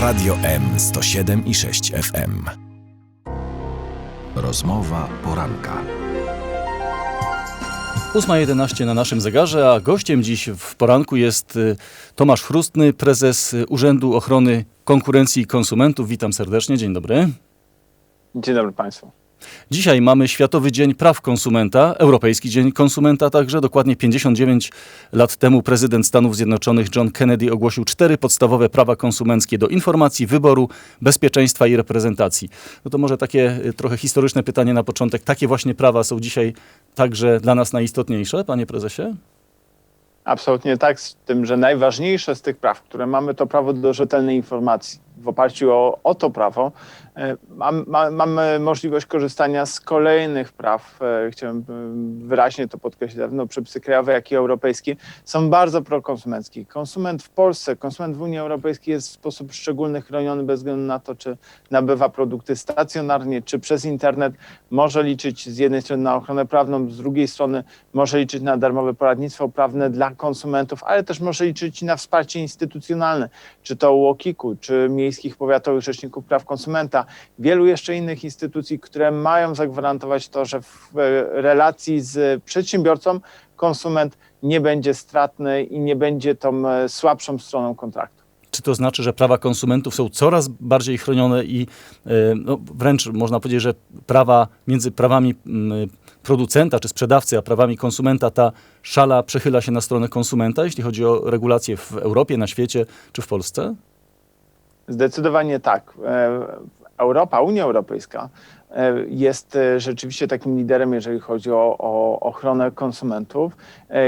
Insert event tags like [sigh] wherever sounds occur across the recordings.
Radio M 107 i 6 FM. Rozmowa poranka. 8.11 na naszym zegarze, a gościem dziś w poranku jest y, Tomasz Chrustny, prezes Urzędu Ochrony Konkurencji i Konsumentów. Witam serdecznie, dzień dobry. Dzień dobry Państwu. Dzisiaj mamy Światowy Dzień Praw Konsumenta, Europejski Dzień Konsumenta także. Dokładnie 59 lat temu prezydent Stanów Zjednoczonych John Kennedy ogłosił cztery podstawowe prawa konsumenckie do informacji, wyboru, bezpieczeństwa i reprezentacji. No to może takie y, trochę historyczne pytanie na początek. Takie właśnie prawa są dzisiaj także dla nas najistotniejsze, panie prezesie? Absolutnie tak, z tym, że najważniejsze z tych praw, które mamy, to prawo do rzetelnej informacji. W oparciu o, o to prawo e, mam, ma, mamy możliwość korzystania z kolejnych praw. E, chciałem e, wyraźnie to podkreślić, zarówno przepisy krajowe, jak i europejskie są bardzo prokonsumenckie. Konsument w Polsce, konsument w Unii Europejskiej jest w sposób szczególny chroniony bez względu na to, czy nabywa produkty stacjonarnie, czy przez internet. Może liczyć z jednej strony na ochronę prawną, z drugiej strony może liczyć na darmowe poradnictwo prawne dla konsumentów, ale też może liczyć na wsparcie instytucjonalne, czy to UOKiK-u, czy miejskich powiatowych rzeczników praw konsumenta, wielu jeszcze innych instytucji, które mają zagwarantować to, że w e, relacji z przedsiębiorcą konsument nie będzie stratny i nie będzie tą e, słabszą stroną kontraktu. Czy to znaczy, że prawa konsumentów są coraz bardziej chronione i e, no, wręcz można powiedzieć, że prawa między prawami mm, producenta czy sprzedawcy, a prawami konsumenta ta szala przechyla się na stronę konsumenta, jeśli chodzi o regulacje w Europie, na świecie czy w Polsce? Zdecydowanie tak. E, Europa, Unia Europejska e, jest e, rzeczywiście takim liderem, jeżeli chodzi o, o, ochronę konsumentów.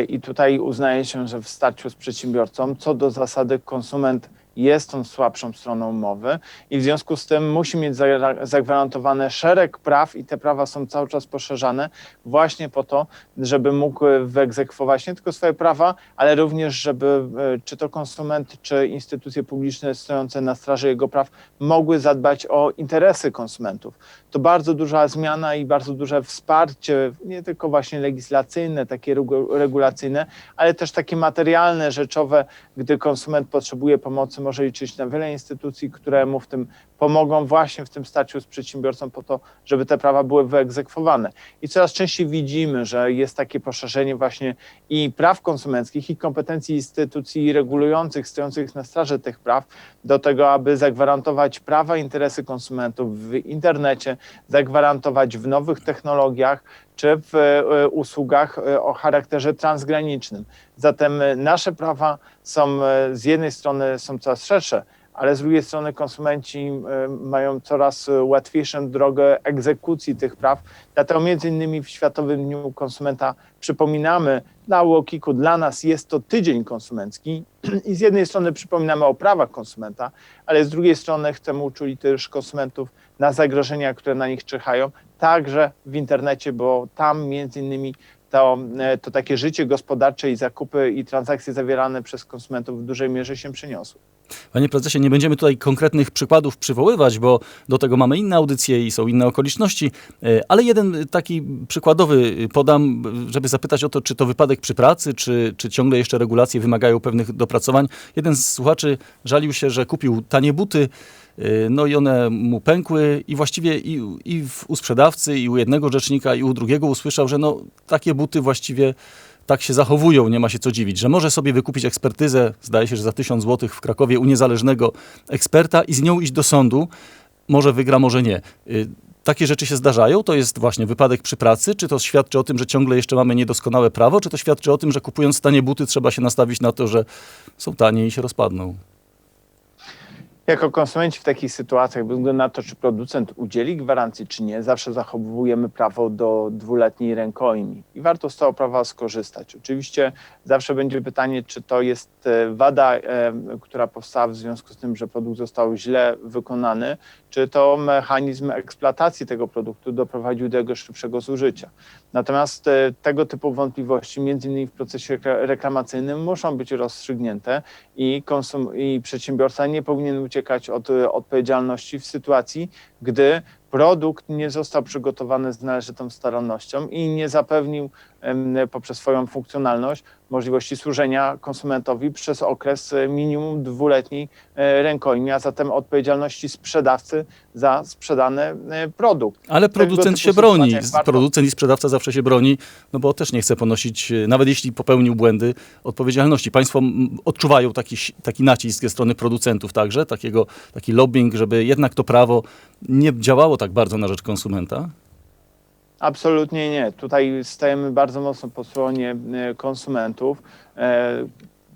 I tutaj uznaje się, że w starciu z przedsiębiorcą, co do zasady, konsument jest tą słabszą stroną umowy i w związku z tym musi mieć zagwarantowane szereg praw i te prawa są cały czas poszerzane właśnie po to, żeby mógł wyegzekwować nie tylko swoje prawa, ale również, żeby e, czy to konsument, czy instytucje publiczne stojące na straży jego praw mogły zadbać o interesy konsumentów. To bardzo duża zmiana i bardzo duże wsparcie, nie tylko właśnie legislacyjne, takie regulacyjne, ale też takie materialne, rzeczowe, gdy konsument potrzebuje pomocy, może liczyć na wiele instytucji, które mu w tym pomogą właśnie w tym starciu z przedsiębiorcą po to, żeby te prawa były wyegzekwowane. I coraz częściej widzimy, że jest takie poszerzenie właśnie i praw konsumenckich, i kompetencji instytucji regulujących, stojących na straży tych praw, do tego, aby zagwarantować prawa interesy konsumentów w internecie, zagwarantować w nowych technologiach, czy w e, usługach e, o charakterze transgranicznym. Zatem e, nasze prawa są z jednej strony są coraz szersze, ale z drugiej strony konsumenci mają coraz łatwiejszą drogę egzekucji tych praw. Dlatego między innymi w Światowym Dniu Konsumenta przypominamy na Łokiku, dla nas jest to tydzień konsumencki [clears throat] i z jednej strony przypominamy o prawach konsumenta, ale z drugiej strony chcemy uczulić też konsumentów na zagrożenia, które na nich czyhają, także w internecie, bo tam między innymi to, e, to takie życie gospodarcze i zakupy i transakcje zawierane przez konsumentów w dużej mierze się przeniosły. Panie prezesie, nie będziemy tutaj konkretnych przykładów przywoływać, bo do tego mamy inne audycje i są inne okoliczności, e, ale jeden taki przykładowy podam, żeby zapytać o to, czy to wypadek przy pracy, czy, czy ciągle jeszcze regulacje wymagają pewnych dopracowań. Jeden z słuchaczy żalił się, że kupił tanie buty, e, no i one mu pękły i właściwie i, i u sprzedawcy, i u jednego rzecznika, i u drugiego usłyszał, że no takie buty właściwie tak się zachowują, nie ma się co dziwić, że może sobie wykupić ekspertyzę, zdaje się, że za tysiąc złotych w Krakowie u niezależnego eksperta i z nią iść do sądu. Może wygra, może nie. Y, takie rzeczy się zdarzają? To jest właśnie wypadek przy pracy? Czy to świadczy o tym, że ciągle jeszcze mamy niedoskonałe prawo? Czy to świadczy o tym, że kupując tanie buty trzeba się nastawić na to, że są tanie i się rozpadną? Jako konsumenci w takich sytuacjach, bez względu na to, czy producent udzieli gwarancji, czy nie, zawsze zachowujemy prawo do dwuletniej rękojmi i warto z tego prawa skorzystać. Oczywiście zawsze będzie pytanie, czy to jest e, wada, e, która powstała w związku z tym, że produkt został źle wykonany, czy to mechanizm eksploatacji tego produktu doprowadził do jego szybszego zużycia. Natomiast e, tego typu wątpliwości, między innymi w procesie reklamacyjnym, muszą być rozstrzygnięte i, konsum- i przedsiębiorca nie powinien uciekać od odpowiedzialności w sytuacji, gdy produkt nie został przygotowany z należytą starannością i nie zapewnił poprzez swoją funkcjonalność możliwości służenia konsumentowi przez okres e, minimum dwuletniej e, rękojmi, a zatem odpowiedzialności sprzedawcy za sprzedany e, produkt. Ale producent się broni. Producent i sprzedawca zawsze się broni, no bo też nie chce ponosić, nawet jeśli popełnił błędy, odpowiedzialności. Państwo odczuwają taki, taki nacisk ze strony producentów także, takiego, taki lobbying, żeby jednak to prawo nie działało tak bardzo na rzecz konsumenta? Absolutnie nie. Tutaj stajemy bardzo mocno po stronie e, konsumentów. E,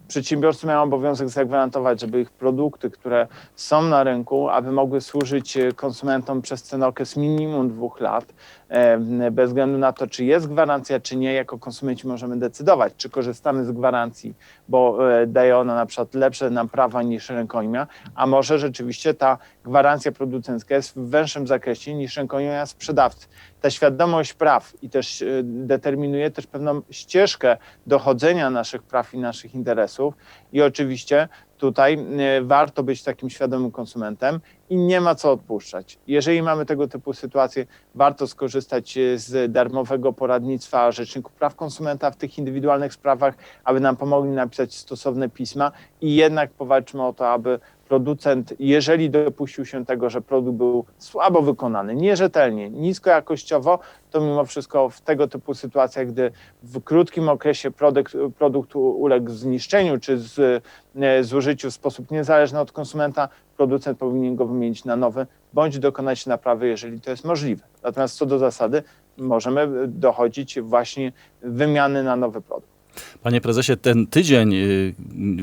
Przedsiębiorcy mają obowiązek zagwarantować, żeby ich produkty, które są na rynku, aby mogły służyć e, konsumentom przez ten okres minimum dwóch lat. E, Bez względu na to, czy jest gwarancja, czy nie, jako konsumenci możemy decydować, czy korzystamy z gwarancji, bo e, daje ona na przykład lepsze nam prawa niż rękojmia, a może rzeczywiście ta gwarancja producencka jest w węższym zakresie niż rękojmia sprzedawcy. Ta świadomość praw i też e, determinuje też pewną ścieżkę dochodzenia naszych praw i naszych interesów i oczywiście tutaj e, warto być takim świadomym konsumentem i nie ma co odpuszczać. Jeżeli mamy tego typu sytuacje, warto skorzystać e, z darmowego poradnictwa Rzeczników Praw Konsumenta w tych indywidualnych sprawach, aby nam pomogli napisać stosowne pisma i jednak powalczmy o to, aby producent, jeżeli dopuścił się tego, że produkt był słabo wykonany, nierzetelnie, niskojakościowo, to mimo wszystko w tego typu sytuacjach, gdy w krótkim okresie produkt, produkt uległ zniszczeniu czy z, e, zużyciu w sposób niezależny od konsumenta, producent powinien go wymienić na nowy bądź dokonać naprawy, jeżeli to jest możliwe. Natomiast co do zasady, możemy dochodzić właśnie wymiany na nowy produkt. Panie prezesie, ten tydzień y,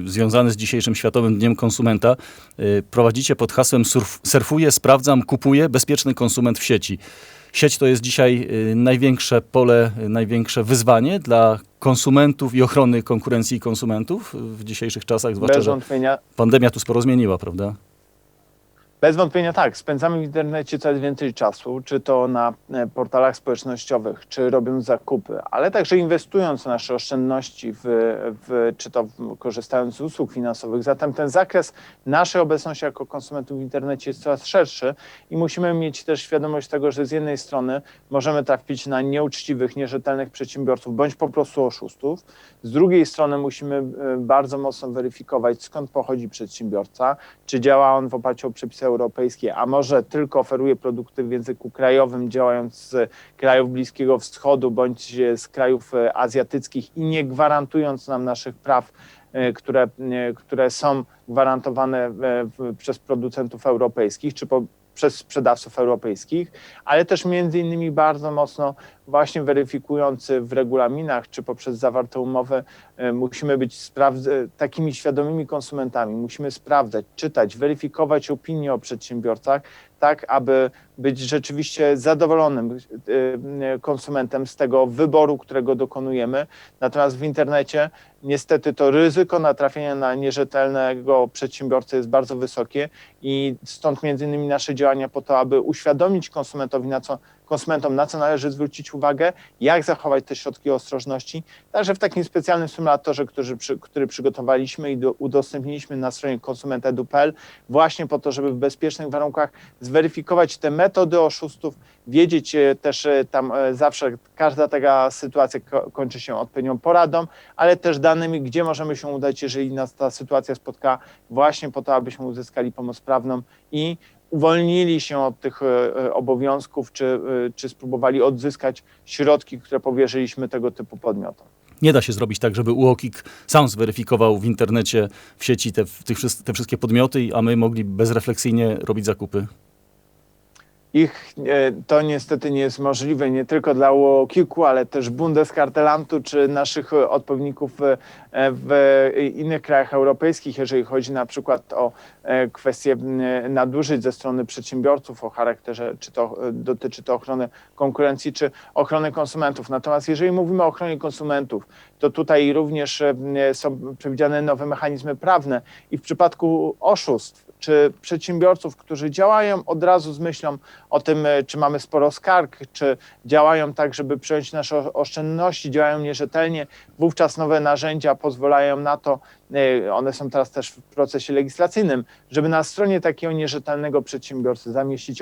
związany z dzisiejszym Światowym Dniem Konsumenta y, prowadzicie pod hasłem surf, surfuję, sprawdzam, kupuję, bezpieczny konsument w sieci. Sieć to jest dzisiaj y, największe pole, największe wyzwanie dla konsumentów i ochrony konkurencji konsumentów w dzisiejszych czasach, zwłaszcza, Bez że pandemia tu sporo zmieniła, prawda? Bez wątpienia tak, spędzamy w internecie coraz więcej czasu, czy to na e, portalach społecznościowych, czy robiąc zakupy, ale także inwestując nasze oszczędności, w, w, czy to korzystając z usług finansowych. Zatem ten zakres naszej obecności jako konsumentów w internecie jest coraz szerszy i musimy mieć też świadomość tego, że z jednej strony możemy trafić na nieuczciwych, nierzetelnych przedsiębiorców bądź po prostu oszustów, z drugiej strony musimy e, bardzo mocno weryfikować, skąd pochodzi przedsiębiorca, czy działa on w oparciu o przepisy europejskie, a może tylko oferuje produkty w języku krajowym, działając z krajów Bliskiego Wschodu bądź z krajów e, azjatyckich i nie gwarantując nam naszych praw, e, które, e, które są gwarantowane przez producentów europejskich, czy po, przez sprzedawców europejskich, ale też między innymi bardzo mocno właśnie weryfikujący w regulaminach czy poprzez zawarte umowy e, musimy być e, takimi świadomymi konsumentami. Musimy sprawdzać, czytać, weryfikować opinie o przedsiębiorcach, tak aby być rzeczywiście zadowolonym e, konsumentem z tego wyboru, którego dokonujemy. Natomiast w internecie niestety to ryzyko natrafienia na nierzetelnego przedsiębiorcę jest bardzo wysokie i stąd między innymi nasze działania po to, aby uświadomić konsumentowi, na co, konsumentom, na co należy zwrócić uwagę, jak zachować te środki ostrożności. Także w takim specjalnym symulatorze, który, który przygotowaliśmy i do, udostępniliśmy na stronie konsumenta.edu.pl, właśnie po to, żeby w bezpiecznych warunkach zweryfikować te metody oszustów, wiedzieć e, też e, tam e, zawsze każda taka sytuacja ko- kończy się odpowiednią poradą, ale też danymi, gdzie możemy się udać, jeżeli nas ta sytuacja spotka, właśnie po to, abyśmy uzyskali pomoc prawną i uwolnili się od tych e, e, obowiązków, czy, e, czy spróbowali odzyskać środki, które powierzyliśmy tego typu podmiotom. Nie da się zrobić tak, żeby UOKiK sam zweryfikował w internecie, w sieci te, wszys- te wszystkie podmioty, a my mogli bezrefleksyjnie robić zakupy. Ich e, to niestety nie jest możliwe nie tylko dla UOKiK-u, ale też Bundeskartelamtu czy naszych odpowiedników e, w innych krajach europejskich, jeżeli chodzi na przykład o e, kwestie nadużyć ze strony przedsiębiorców o charakterze, czy to dotyczy to ochrony konkurencji, czy ochrony konsumentów. Natomiast jeżeli mówimy o ochronie konsumentów, to tutaj również są przewidziane nowe mechanizmy prawne i w przypadku oszustw, czy przedsiębiorców, którzy działają od razu z myślą o tym, e, czy mamy sporo skarg, czy działają tak, żeby przyjąć nasze oszczędności, działają nierzetelnie, wówczas nowe narzędzia pozwalają na to, e, one są teraz też w procesie legislacyjnym, żeby na stronie takiego nierzetelnego przedsiębiorcy zamieścić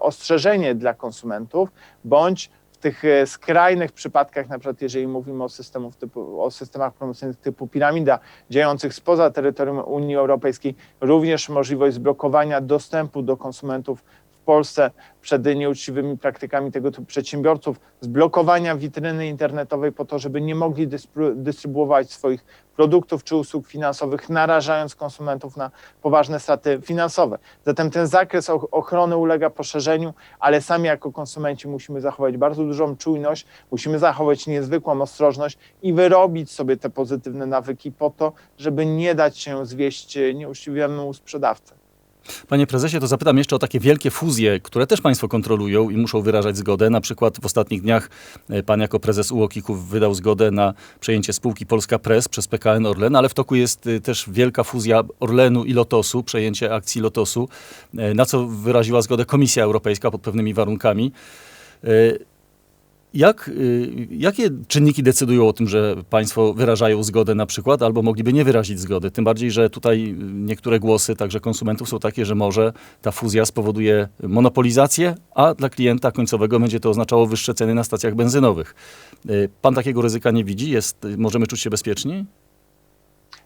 ostrzeżenie dla konsumentów, bądź tych e, skrajnych przypadkach, na przykład jeżeli mówimy o, systemów typu, o systemach promocyjnych typu piramida, działających spoza terytorium Unii Europejskiej, również możliwość zblokowania dostępu do konsumentów w Polsce przed nieuczciwymi praktykami tego typu przedsiębiorców, zblokowania witryny internetowej po to, żeby nie mogli dystrybuować swoich produktów czy usług finansowych, narażając konsumentów na poważne straty finansowe. Zatem ten zakres och- ochrony ulega poszerzeniu, ale sami jako konsumenci musimy zachować bardzo dużą czujność, musimy zachować niezwykłą ostrożność i wyrobić sobie te pozytywne nawyki po to, żeby nie dać się zwieść e, nieuczciwemu sprzedawcy. Panie prezesie, to zapytam jeszcze o takie wielkie fuzje, które też państwo kontrolują i muszą wyrażać zgodę. Na przykład w ostatnich dniach e, pan jako prezes UOKiK-ów wydał zgodę na przejęcie spółki Polska Press przez PKN Orlen, ale w toku jest e, też wielka fuzja Orlenu i Lotosu, przejęcie akcji Lotosu, e, na co wyraziła zgodę Komisja Europejska pod pewnymi warunkami. Jak, y, jakie czynniki decydują o tym, że państwo wyrażają zgodę na przykład, albo mogliby nie wyrazić zgody? Tym bardziej, że tutaj niektóre głosy, także konsumentów, są takie, że może ta fuzja spowoduje monopolizację, a dla klienta końcowego będzie to oznaczało wyższe ceny na stacjach benzynowych. Y, Pan takiego ryzyka nie widzi? Jest, możemy czuć się bezpieczni?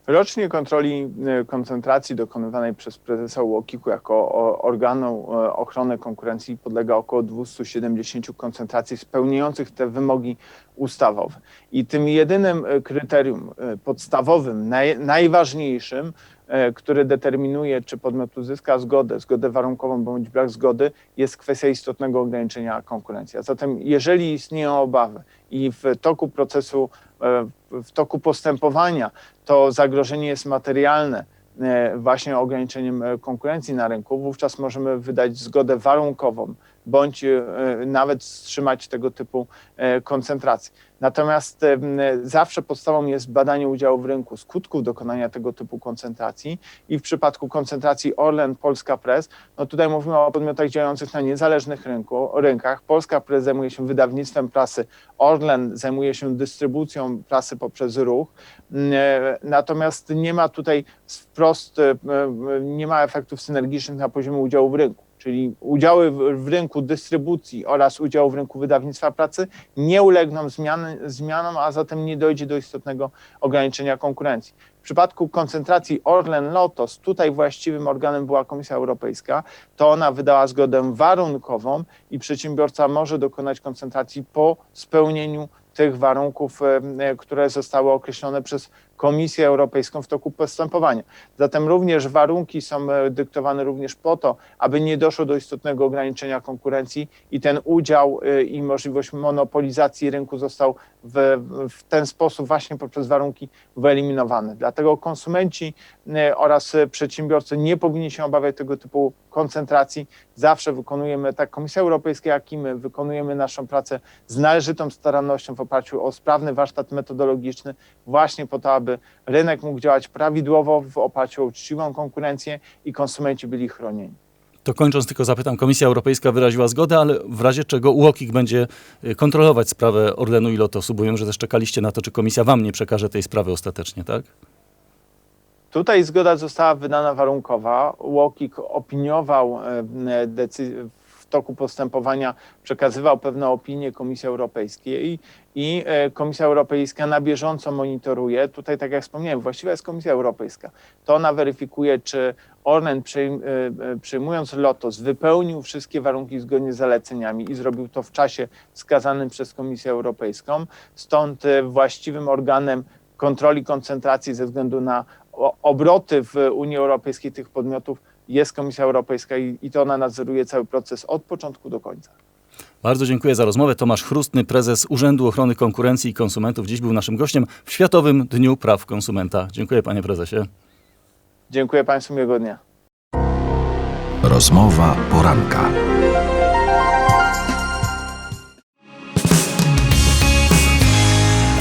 Rocznie kontroli e, koncentracji dokonywanej przez prezesa UOKiK-u jako organu e, ochrony konkurencji podlega około 270 koncentracji spełniających te wymogi ustawowe. I tym jedynym e, kryterium podstawowym, naj, najważniejszym, który determinuje, czy podmiot uzyska zgodę, zgodę warunkową bądź brak zgody, jest kwestia istotnego ograniczenia konkurencji. A zatem, jeżeli istnieją obawy i w toku procesu, e, w toku postępowania to zagrożenie jest materialne, e, właśnie ograniczeniem e, konkurencji na rynku, wówczas możemy wydać zgodę warunkową bądź e, nawet wstrzymać tego typu e, koncentracje. Natomiast e, zawsze podstawą jest badanie udziału w rynku, skutków dokonania tego typu koncentracji i w przypadku koncentracji Orlen, Polska Press, no tutaj mówimy o podmiotach działających na niezależnych rynku, rynkach. Polska Press zajmuje się wydawnictwem prasy, Orlen zajmuje się dystrybucją prasy poprzez ruch. Natomiast nie ma tutaj wprost, nie ma efektów synergicznych na poziomie udziału w rynku. Czyli udziały w, w rynku dystrybucji oraz udziału w rynku wydawnictwa pracy nie ulegną zmiany, zmianom, a zatem nie dojdzie do istotnego ograniczenia konkurencji. W przypadku koncentracji Orlen Lotos, tutaj właściwym organem była Komisja Europejska, to ona wydała zgodę warunkową i przedsiębiorca może dokonać koncentracji po spełnieniu tych warunków, e, e, które zostały określone przez Komisję Europejską w toku postępowania. Zatem również warunki są e, dyktowane również po to, aby nie doszło do istotnego ograniczenia konkurencji i ten udział e, i możliwość monopolizacji rynku został w, w ten sposób właśnie poprzez warunki wyeliminowane. Dlatego konsumenci e, oraz przedsiębiorcy nie powinni się obawiać tego typu koncentracji. Zawsze wykonujemy, tak Komisja Europejska, jak i my, wykonujemy naszą pracę z należytą starannością w oparciu o sprawny warsztat metodologiczny, właśnie po to, aby rynek mógł działać prawidłowo w oparciu o uczciwą konkurencję i konsumenci byli chronieni. To kończąc tylko zapytam, Komisja Europejska wyraziła zgodę, ale w razie czego UOKiK będzie y, kontrolować sprawę Orlenu i Lotosu, bo wiem, że też czekaliście na to, czy komisja wam nie przekaże tej sprawy ostatecznie, tak? Tutaj zgoda została wydana warunkowa. UOKiK opiniował e, decyzję toku postępowania, przekazywał pewne opinie Komisji Europejskiej i e, Komisja Europejska na bieżąco monitoruje. Tutaj, tak jak wspomniałem, właściwa jest Komisja Europejska. To ona weryfikuje, czy Orlen przyjm- e, e, przyjmując Lotos wypełnił wszystkie warunki zgodnie z zaleceniami i zrobił to w czasie wskazanym przez Komisję Europejską. Stąd właściwym organem kontroli koncentracji ze względu na obroty w Unii Europejskiej tych podmiotów jest Komisja Europejska i, i to ona nadzoruje cały proces od początku do końca. Bardzo dziękuję za rozmowę. Tomasz Chrustny, prezes Urzędu Ochrony Konkurencji i Konsumentów, dziś był naszym gościem w Światowym Dniu Praw Konsumenta. Dziękuję panie prezesie. Dziękuję Państwu, miłego dnia. Rozmowa poranka.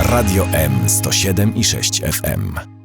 Radio M 107 i 6 FM.